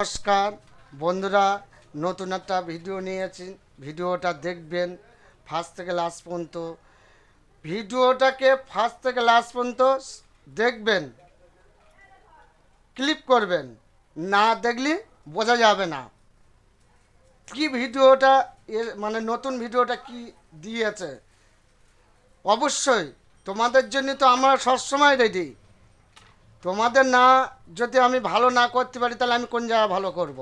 নমস্কার, বন্ধুরা, নতুন একটা ভিডিও নিয়েছি। ভিডিওটা দেখবেন ফার্স্ট থেকে লাস্ট পর্যন্ত। ভিডিওটাকে ফার্স্ট থেকে লাস্ট পর্যন্ত দেখবেন ক্লিক করবেন। না দেখলে বোঝা যাবে না। কি ভিডিওটা মানে নতুন ভিডিওটা কি দিয়েছে? অবশ্যই, তোমাদের জন্য তো আমরা সবসময় রেডি তোমাদের না, যদি আমি ভালো না করতে পারি, তাহলে আমি কোন জায়গায় ভালো করব।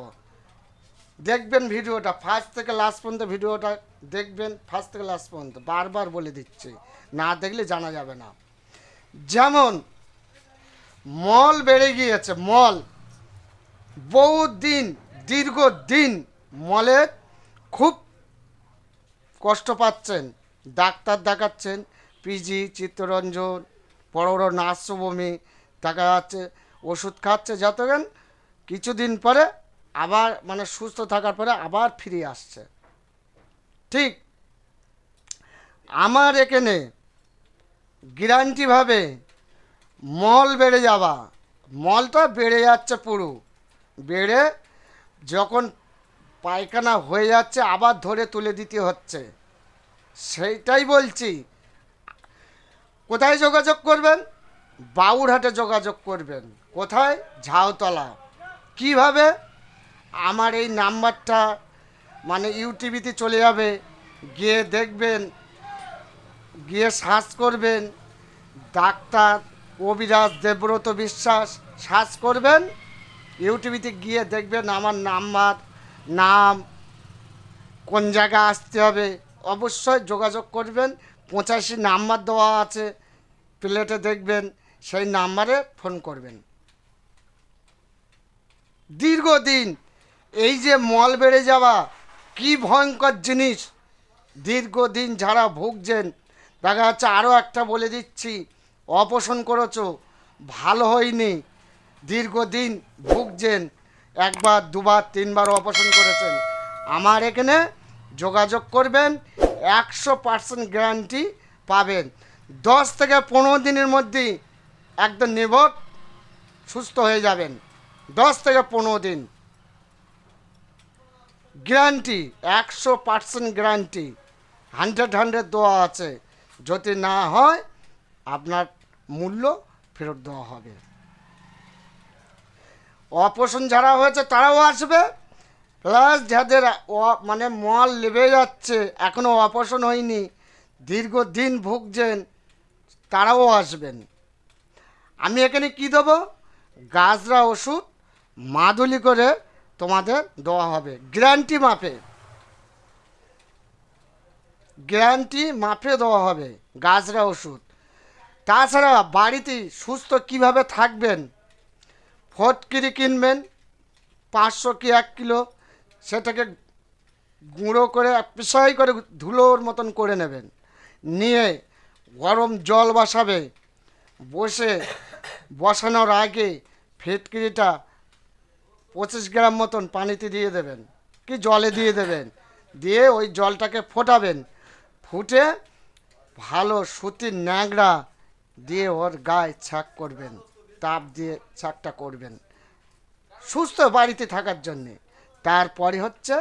দেখবেন ভিডিওটা ফার্স্ট থেকে লাস্ট পর্যন্ত ভিডিওটা দেখবেন ফার্স্ট থেকে লাস্ট পর্যন্ত, বারবার বলে দিচ্ছি, না দেখলে জানা যাবে না যেমন, মল বেড়ে গিয়েছে, মল বহু দিন, দীর্ঘ দিন মলে খুব কষ্ট পাচ্ছেন, ডাক্তার দেখাচ্ছেন, পিজি, চিত্তরঞ্জন, বড় বড় নার্সভূমি দেখা যাচ্ছে ওষুধ খাচ্ছে যতক্ষণ, কিছুদিন পরে আবার মানে সুস্থ থাকার পরে আবার ফিরে আসছে। ঠিক আমার এখানে গ্যারান্টিভাবে মল বেড়ে যাওয়া মলটা বেড়ে যাচ্ছে পুরো। বেড়ে যখন পায়খানা হয়ে যাচ্ছে, আবার ধরে তুলে দিতে হচ্ছে। সেইটাই বলছি। কোথায় যোগাযোগ করবেন? বাউরহাটে যোগাযোগ করবেন। কোথায়? ঝাউতলা। কীভাবে? আমার এই নাম্বারটা মানে ইউটিভিতে চলে যাবে। গিয়ে দেখবেন, গিয়ে সার্চ করবেন। ডাক্তার অবিরাজ দেবব্রত বিশ্বাস সার্চ করবেন। ইউটিভিতে গিয়ে দেখবেন আমার নাম্বার, নাম, কোন জায়গায় আসতে হবে। অবশ্যই যোগাযোগ করবেন। পঁচাশি নাম্বার দেওয়া আছে। প্লেটে দেখবেন। সেই নাম্বারে ফোন করবেন। দীর্ঘদিন এই যে মল বেড়ে যাওয়া, কি ভয়ঙ্কর জিনিস। দীর্ঘদিন যারা ভুগছেন, দেখা যাচ্ছে আরও একটা বলে দিচ্ছি অপোষণ করেছ, ভালো হয়নি। দীর্ঘদিন ভুগছেন, একবার, দুবার, তিনবার অপারেশন করেছেন। আমার এখানে যোগাযোগ করবেন, একশো পার্সেন্ট গ্যারান্টি পাবেন। দশ থেকে পনেরো দিনের মধ্যেই একদম নিবট সুস্থ হয়ে যাবেন। দশ থেকে পনেরো দিন। গ্যারান্টি, একশো পার্সেন্ট গ্যারান্টি। হান্ড্রেড হান্ড্রেড দেওয়া আছে। যদি না হয়, আপনার মূল্য ফেরত দেওয়া হবে। অপারেশন যারা হয়েছে, তারাও আসবে। প্লাস যাদের মানে মল লেবে যাচ্ছে এখনও অপারেশন হয়নি, দীর্ঘদিন ভুগছেন, তারাও আসবেন। আমি এখানে কি দেবো? গাজরা ওষুধ মাদুলি করে তোমাদের দেওয়া হবে। গ্যারান্টি মাপে। গ্যারান্টি মাপে দেওয়া হবে গাজরা ওষুধ। তাছাড়া বাড়িতে সুস্থ কীভাবে থাকবেন? ফটকিরি কিনবেন, পাঁচশো কি এক কিলো? সেটাকে গুঁড়ো করে, পিসাই করে ধুলোর মতন করে নেবেন। নিয়ে গরম জল বসাবে। বসে বসানোর আগে ফিটকিরিটা পঁচিশ গ্রাম মতন পানিতে দিয়ে দেবেন। কি জলে দিয়ে দেবেন? দিয়ে ওই জলটাকে ফোটাবেন। ফুটে ভালো সুতির ন্যাংরা দিয়ে ওর গায়ে ছাক করবেন, তাপ দিয়ে ছাকটা করবেন। সুস্থ বাড়িতে থাকার জন্যে। তারপরে হচ্ছে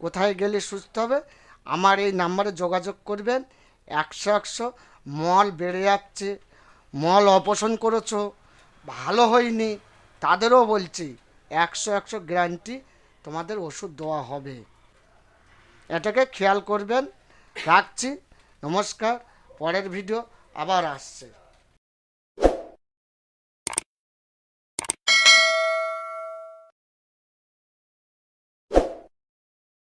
কোথায় গেলে সুস্থ হবে, আমার এই নাম্বারে যোগাযোগ করবেন। একশো একশো মল বেড়ে যাচ্ছে। মল অপোষণ করেছ, ভালো হয়নি। তাদেরও বলছি, একশো একশো গ্যারান্টি তোমাদের ওষুধ দেওয়া হবে। এটাকে খেয়াল করবেন। রাখছি। নমস্কার। পরের ভিডিও আবার আসছে।